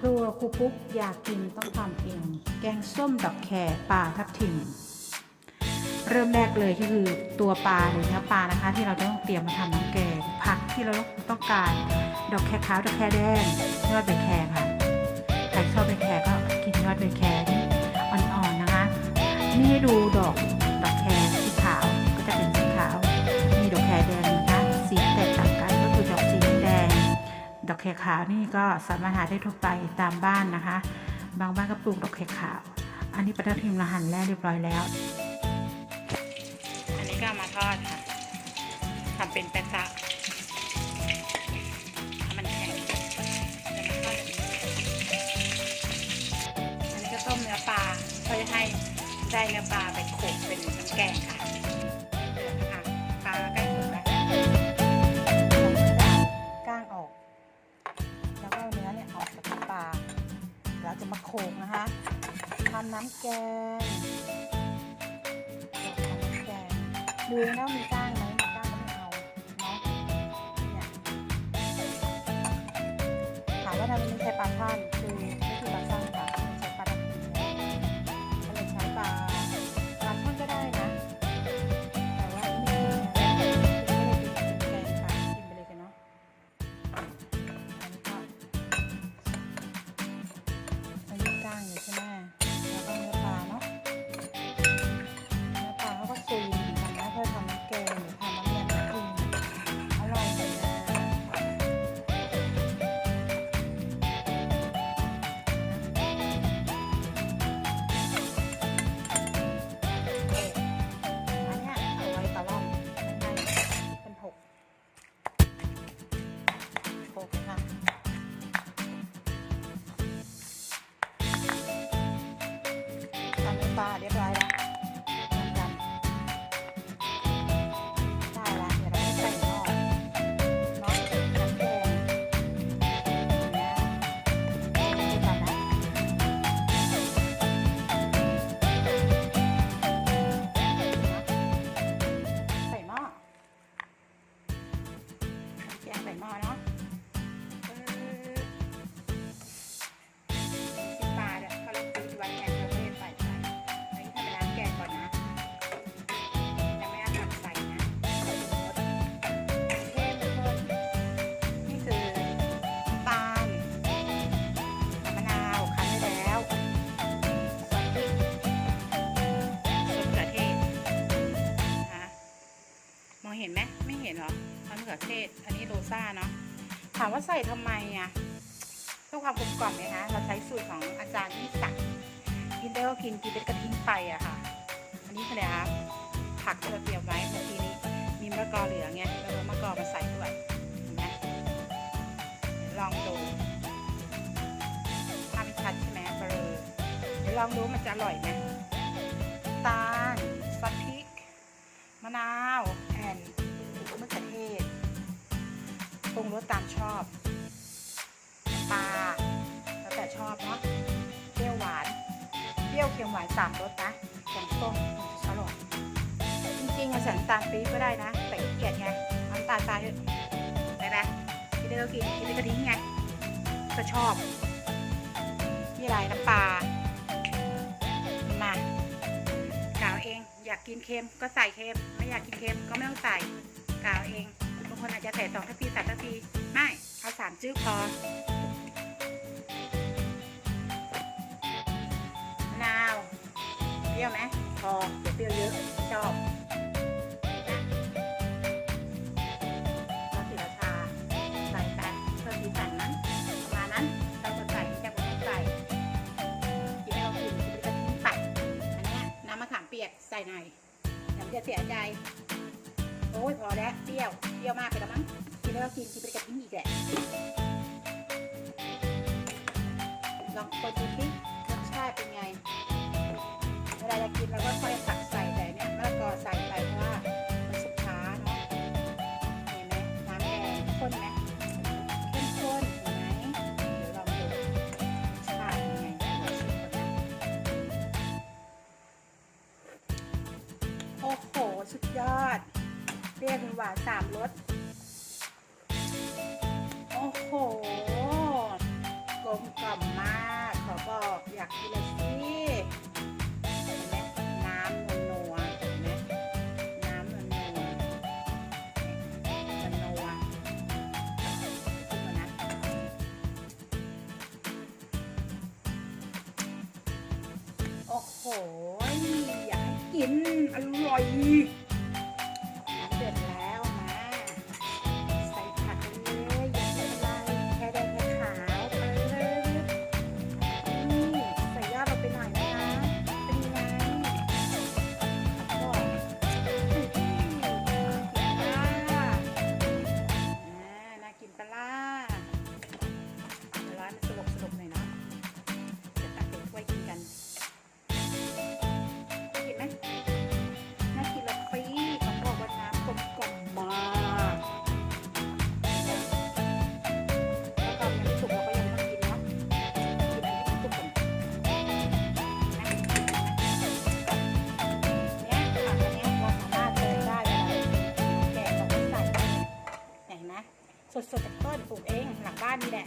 ครัวครูปุ๊กอยากกินต้องทำเอง แกงส้มดอกแครปลาทับทิม เริ่มแรกเลยก็คือตัวปลาหรือเนื้อปลานะคะ ที่เราต้องเตรียมมาทำน้ำแกงผักที่เราต้องการดอกแครขาวดอกแครแดงยอดใบแคค่ะใครชอบใบแคก็กินยอดใบแคนี่อ่อนๆนะคะนี่ให้ดูดอก ดอกแคขาวนี่ก็สามารถหาได้ทั่วไปตามบ้านนะคะ บางบ้านก็ปลูกดอกแคขาว อันนี้ปลาทับทิมเราหั่นแล้วเรียบร้อยแล้ว อันนี้ก็มาทอดค่ะทำเป็นแปะซะให้มันแข็งอันนี้ก็ต้มเนื้อปลาเพื่อให้ได้เนื้อปลาไปโขลกเป็นน้ำแกงค่ะ เราจะมาโขลกนะคะทำน้ำแกงน้ำแกงดูนะมีก้างไหมมีก้างไม่เอาเนาะเนี่ยถามว่าทำไมไม่ใช้ปลาท่อน ปลาเรียบร้อยแล้วย ซ่าเนาะถามว่าใส่ทำไมอะเพื่อความกลมกล่อมไงคะเราใช้สูตรของอาจารย์ที่ศักดิ์กินได้ก็กินกินไปก็ทิ้งไปอะค่ะ อันนี้คืออะไรคะผักที่เราเตรียมไว้เมื่อกี้นี้มีมะละกอเหลืองไงเราเอามะละกอมาใส่ด้วยเห็นไหมลองดูภาพไม่ชัดใช่ไหมเบลอเดี๋ยวลองดูมันจะอร่อยไหม รุงรสตามชอบปลาแล้วแต่ชอบเนาะเปรี้ยวหวาน เปรี้ยวเค็มหวานสามรสนะแกงส้มอร่อยจริงๆอะใส่น้ำตาลปี๊บก็ได้นะ แต่ขี้เกียจไงเอาน้ำตาลทรายเถอะไปไหมกินได้ก็กินกินได้ก็ทิ้งไงก็ชอบนี่อะไรน้ำปลามากล่าวเอง อยากกินเค็มก็ใส่เค็ม ไม่อยากกินเค็มก็ไม่ต้องใส่กล่าวเองบางคนอาจจะใส่สองทัพพีสาม ทีไม่เอาสามจื้อพอมะนาวเปรี้ยวไหมพอเปรี้ยวเยอะชอบนะซอสสีราชาใส่ไปเพิ่มสีสันนั้นประมาณนั้นเราก็ใส่ไม่จำเป็นองใส่กินไม่ต้องกินกินไปก็ทิ้งอันนี้น้ำมะขามเปียกใส่หน่อยเดี๋ยวมันจะเสียใจ โอ้ยพอแล้วเปรี้ยวเปรี้ยวมากไปแล้วมั้ง กินแล้วก็กินกินไปก็ทิ้งอีกแหละลองคนดูสิรสชาติเป็นไงเวลาเรากินเราก็ค่อยตักใส่แต่เนี่ยมะละกอใส่ไปเพราะว่ามันสุกช้าเนาะเห็นไหมน้ำแกงข้นไหมเข้มข้นเห็นไหมเดี๋ยวลองดูรสชาติเป็นไงลองชิมก่อนนะ โหกลมกล่อมมาก ขอบอกอยากกินละสิเห็นไน้ำนวนวเห็นไหมน้นวลนวมันนัวขึ้นมานะโอ้โหอยากให้กินอร่อย สดๆจากต้นปลูกเองหลังบ้านนี่แหละ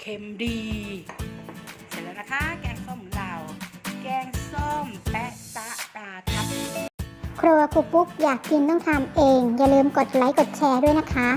เค็มดี เสร็จแล้วนะคะ แกงส้มของเรา แกงส้มแปะตะปลารับ ครัวครูปุ๊กอยากกินต้องทำเอง อย่าลืมกดไลค์กดแชร์ด้วยนะคะ